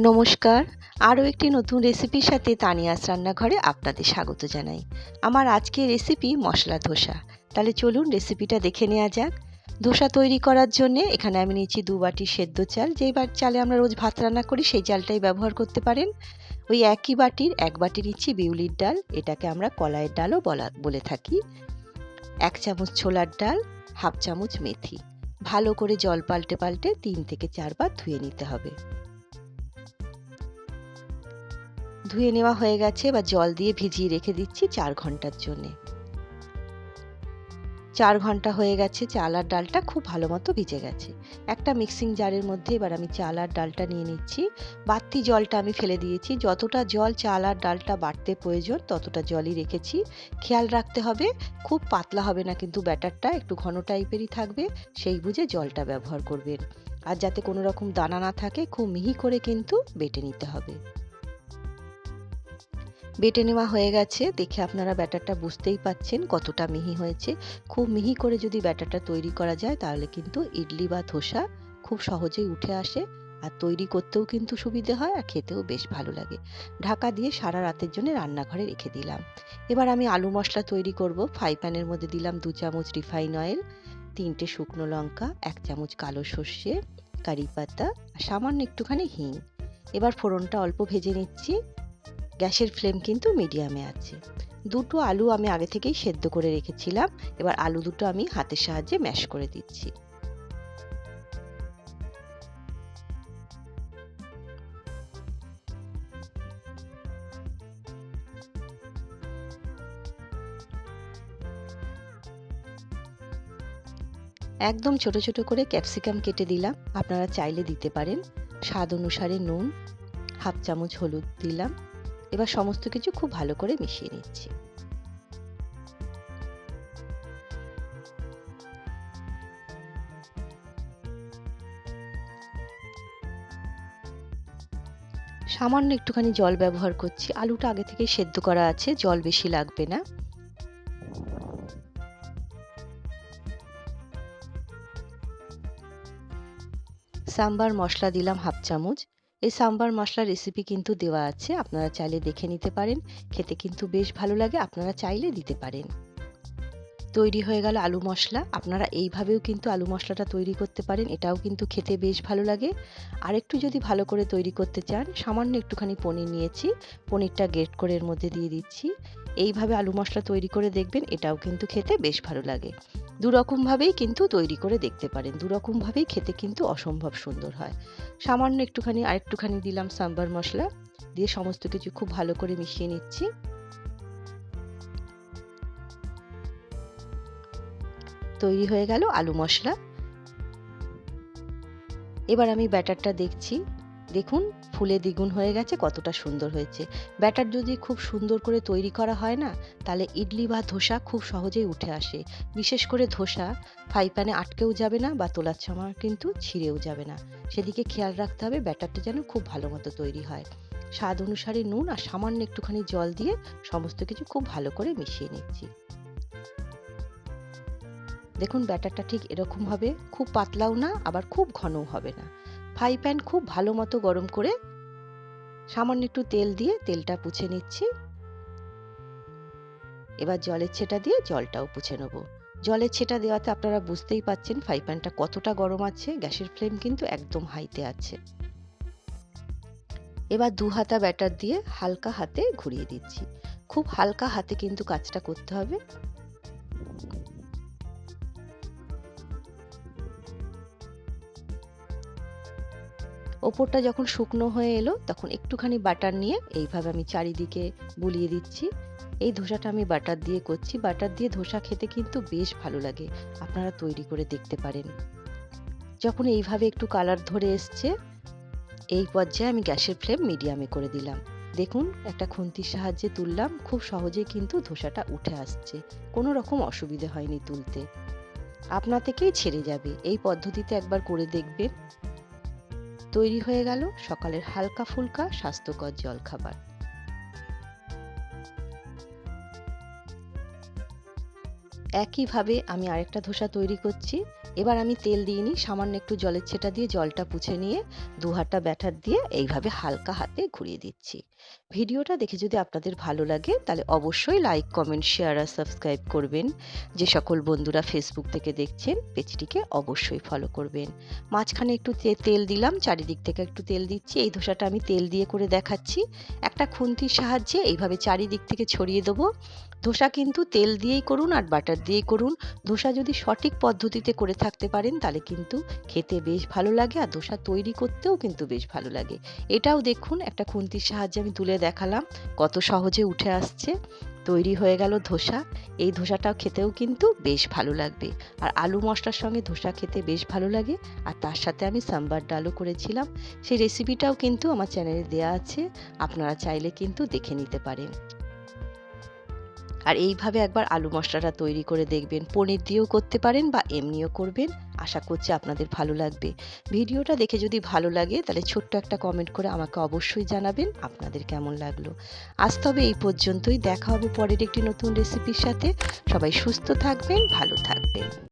নমস্কার। আরও একটি নতুন রেসিপির সাথে তানিয়াস রান্নাঘরে আপনাদের স্বাগত জানাই। আমার আজকের রেসিপি মশলা ধোসা। তাহলে চলুন রেসিপিটা দেখে নেওয়া যাক। ধোসা তৈরি করার জন্যে এখানে আমি নিয়েছি দু বাটি সেদ্ধ চাল। যেই বার চালে আমরা রোজ ভাত রান্না করি, সেই চালটাই ব্যবহার করতে পারেন। ওই একই বাটির এক বাটি নিচ্ছি বিউলির ডাল। এটাকে আমরা কলাইয়ের ডালও বলা বলে থাকি। এক চামচ ছোলার ডাল, হাফ চামচ মেথি। ভালো করে জল পাল্টে পাল্টে তিন থেকে চারবার ধুয়ে নিতে হবে। ধুয়ে নেওয়া হয়ে গেছে বা জল দিয়ে ভিজিয়ে রেখে দিচ্ছি চার ঘণ্টার জন্যে। চার ঘণ্টা হয়ে গেছে, চাল আর ডালটা খুব ভালো মতো ভিজে গেছে। একটা মিক্সিং জারের মধ্যে এবার আমি চাল আর ডালটা নিয়ে নিচ্ছি। বাড়তি জলটা আমি ফেলে দিয়েছি। যতটা জল চাল আর ডালটা বাড়তে প্রয়োজন, ততটা জলই রেখেছি। খেয়াল রাখতে হবে, খুব পাতলা হবে না কিন্তু ব্যাটারটা, একটু ঘন টাইপেরই থাকবে, সেই বুঝে জলটা ব্যবহার করবেন। আর যাতে কোনো রকম দানা না থাকে, খুব মিহি করে কিন্তু বেটে নিতে হবে। বেটে নেওয়া হয়ে গেছে। দেখে আপনারা ব্যাটারটা বুঝতেই পাচ্ছেন কতটা মিহি হয়েছে। খুব মিহি করে যদি ব্যাটারটা তৈরি করা যায়, তাহলে কিন্তু ইডলি বা ধোসা খুব সহজেই উঠে আসে। আর তৈরি করতেও কিন্তু সুবিধে হয় আর খেতেও বেশ ভালো লাগে। ঢাকা দিয়ে সারা রাতের জন্য রান্নাঘরে রেখে দিলাম। এবার আমি আলু মশলা তৈরি করব। ফ্রাই প্যানের মধ্যে দিলাম দু চামচ রিফাইন অয়েল, তিনটে শুকনো লঙ্কা, এক চামচ কালো সর্ষে, কারি পাতা, আর সামান্য একটুখানি হিং। এবার ফোড়নটা অল্প ভেজে নিচ্ছি। গ্যাসের ফ্লেম কিন্তু মিডিয়ামে আছে। দুটো আলু আমি আগে থেকেই সেদ্ধ করে রেখেছিলাম। এবার আলু দুটো আমি হাতের সাহায্যে ম্যাশ করে দিচ্ছি। একদম ছোট ছোট করে ক্যাপসিকাম কেটে দিলাম। আপনারা চাইলে দিতে পারেন। স্বাদ অনুসারে নুন, হাফ চামচ হলুদ দিলাম। এবার সমস্ত কিছু খুব ভালো করে মিশিয়ে নিচ্ছি। সামান্য একটুখানি জল ব্যবহার করছি। আলুটা আগে থেকে সেদ্ধ করা আছে, জল বেশি লাগবে না। সাম্বার মশলা দিলাম হাফ চামচ। এই সাম্বার মশলার রেসিপি কিন্তু দেওয়া আছে। আপনারা চাইলে দেখে নিতে পারেন। খেতে কিন্তু বেশ ভালো লাগে। আপনারা চাইলে দিতে পারেন। তৈরি হয়ে গেল আলু মশলা। আপনারা এইভাবেও কিন্তু আলু মশলাটা তৈরি করতে পারেন। এটাও কিন্তু খেতে বেশ ভালো লাগে। আর একটু যদি ভালো করে তৈরি করতে চান, সামান্য একটুখানি পনির নিয়েছি। পনিরটা গ্রেট করে এর মধ্যে দিয়ে দিচ্ছি। এইভাবে আলু মশলা তৈরি করে দেখবেন, এটাও কিন্তু খেতে বেশ ভালো লাগে। দুরকমভাবেই কিন্তু তৈরি করে দেখতে পারেন। দুরকমভাবেই খেতে কিন্তু অসম্ভব সুন্দর হয়। সামান্য একটুখানি, আরেকটুখানি দিলাম সাম্বার মশলা। দিয়ে সমস্ত কিছু খুব ভালো করে মিশিয়ে নিচ্ছি। তৈরি হয়ে গেল আলু মশলা। এবার আমি ব্যাটারটা দেখছি। দেখুন, ফুলে দ্বিগুণ হয়ে গেছে, কতটা সুন্দর হয়েছে। ব্যাটার যদি খুব সুন্দর করে তৈরি করা হয় না, তাহলে ইডলি বা ধোসা খুব সহজেই উঠে আসে। বিশেষ করে ধোসা, ফ্রাই প্যানে আটকেও যাবে না বা তোলার সময় কিন্তু ছিঁড়েও যাবে না। সেদিকে খেয়াল রাখতে হবে, ব্যাটারটা যেন খুব ভালো মতো তৈরি হয়। স্বাদ অনুসারে নুন আর সামান্য একটুখানি জল দিয়ে সমস্ত কিছু খুব ভালো করে মিশিয়ে নিচ্ছি। দেখুন ব্যাটারটা ঠিক এরকম হবে, খুব পাতলাও না, আবার খুব ঘনও হবে না। ফ্রাই প্যান খুব ভালো মতো গরম করে সামান্য একটু তেল দিয়ে তেলটা পুছে নিচ্ছি। এবার জলের ছেটা দিয়ে জলটাও পুছে নেব। জলের ছেটা দেওয়াতে আপনারা বুঝতেই পাচ্ছেন ফ্রাই প্যানটা কতটা গরম আছে, গ্যাসের ফ্লেম কিন্তু একদম হাইতে আছে। এবার দু হাতা ব্যাটার দিয়ে হালকা হাতে ঘুরিয়ে দিচ্ছি। খুব হালকা হাতে কিন্তু কাজটা করতে হবে। ওপরটা যখন শুকনো হয়ে এলো, তখন একটুখানি বাটার নিয়ে এইভাবে আমি চারিদিকে বুলিয়ে দিচ্ছি। এই ধোসাটা আমি বাটার দিয়ে করছি। বাটার দিয়ে ধোসা খেতে কিন্তু বেশ ভালো লাগে। আপনারা তৈরি করে দেখতে পারেন। যখন এইভাবে একটু কালার ধরে এসছে, এই পর্যায়ে আমি গ্যাসের ফ্লেম মিডিয়ামে করে দিলাম। দেখুন, একটা খুন্তির সাহায্যে তুললাম। খুব সহজেই কিন্তু ধোসাটা উঠে আসছে। কোনো রকম অসুবিধে হয়নি তুলতে। আপনা থেকেই ছেড়ে যাবে। এই পদ্ধতিতে একবার করে দেখবেন। তৈরি হয়ে গেল সকালের হালকা ফুলকা স্বাস্থ্যকর জলখাবার। একইভাবে আমি আরেকটা ধোসা তৈরি করছি। এবার আমি তেল দিইনি সামান্য একটু জলের ছেটা দিয়ে জলটা পুছে নিয়ে দু হাঁটা ব্যাটার দিয়ে এইভাবে হালকা হাতে ঘুরিয়ে দিচ্ছি। ভিডিওটা দেখে যদি আপনাদের ভালো লাগে, তাহলে অবশ্যই লাইক কমেন্ট শেয়ার আর সাবস্ক্রাইব করবেন। যে সকল বন্ধুরা ফেসবুক থেকে দেখছেন, পেজটিকে অবশ্যই ফলো করবেন। মাঝখানে একটু তেল দিলাম, চারিদিক থেকে একটু তেল দিচ্ছি। এই ধোসাটা আমি তেল দিয়ে করে দেখাচ্ছি। একটা খুন্তির সাহায্যে এইভাবে চারিদিক থেকে ছড়িয়ে দেবো। ধোসা কিন্তু তেল দিয়েই করুন আর বাটার দিয়েই করুন। ধোসা যদি সঠিক পদ্ধতিতে করে থাকতে পারেন, তাহলে কিন্তু খেতে বেশ ভালো লাগে আর ধোসা তৈরি করতেও কিন্তু বেশ ভালো লাগে। এটাও দেখুন, একটা খুন্তির সাহায্যে আমি তুলে দেখালাম কত সহজে উঠে আসছে। তৈরি হয়ে গেল ধোসা, এই ধোসাটাও খেতেও কিন্তু বেশ ভালো লাগবে। আর আলু মশলার সঙ্গে ধোসা খেতে বেশ ভালো লাগে। আর তার সাথে আমি সাম্বার ডালও করেছিলাম। সেই রেসিপিটাও কিন্তু আমার চ্যানেলে দেওয়া আছে, আপনারা চাইলে কিন্তু দেখে নিতে পারেন। আর এইভাবে একবার আলু মশলাটা তৈরি করে দেখবেন। পনির দিয়েও করতে পারেন বা এমনিও করবেন। আশা করছি আপনাদের ভালো লাগবে। ভিডিওটা দেখে যদি ভালো লাগে, তাহলে ছোট্ট একটা কমেন্ট করে আমাকে অবশ্যই জানাবেন, আপনাদের কেমন লাগল। আজ তবে এই পর্যন্তই। দেখা হবে পরের একটি নতুন রেসিপির সাথে। সবাই সুস্থ থাকবেন, ভালো থাকবেন।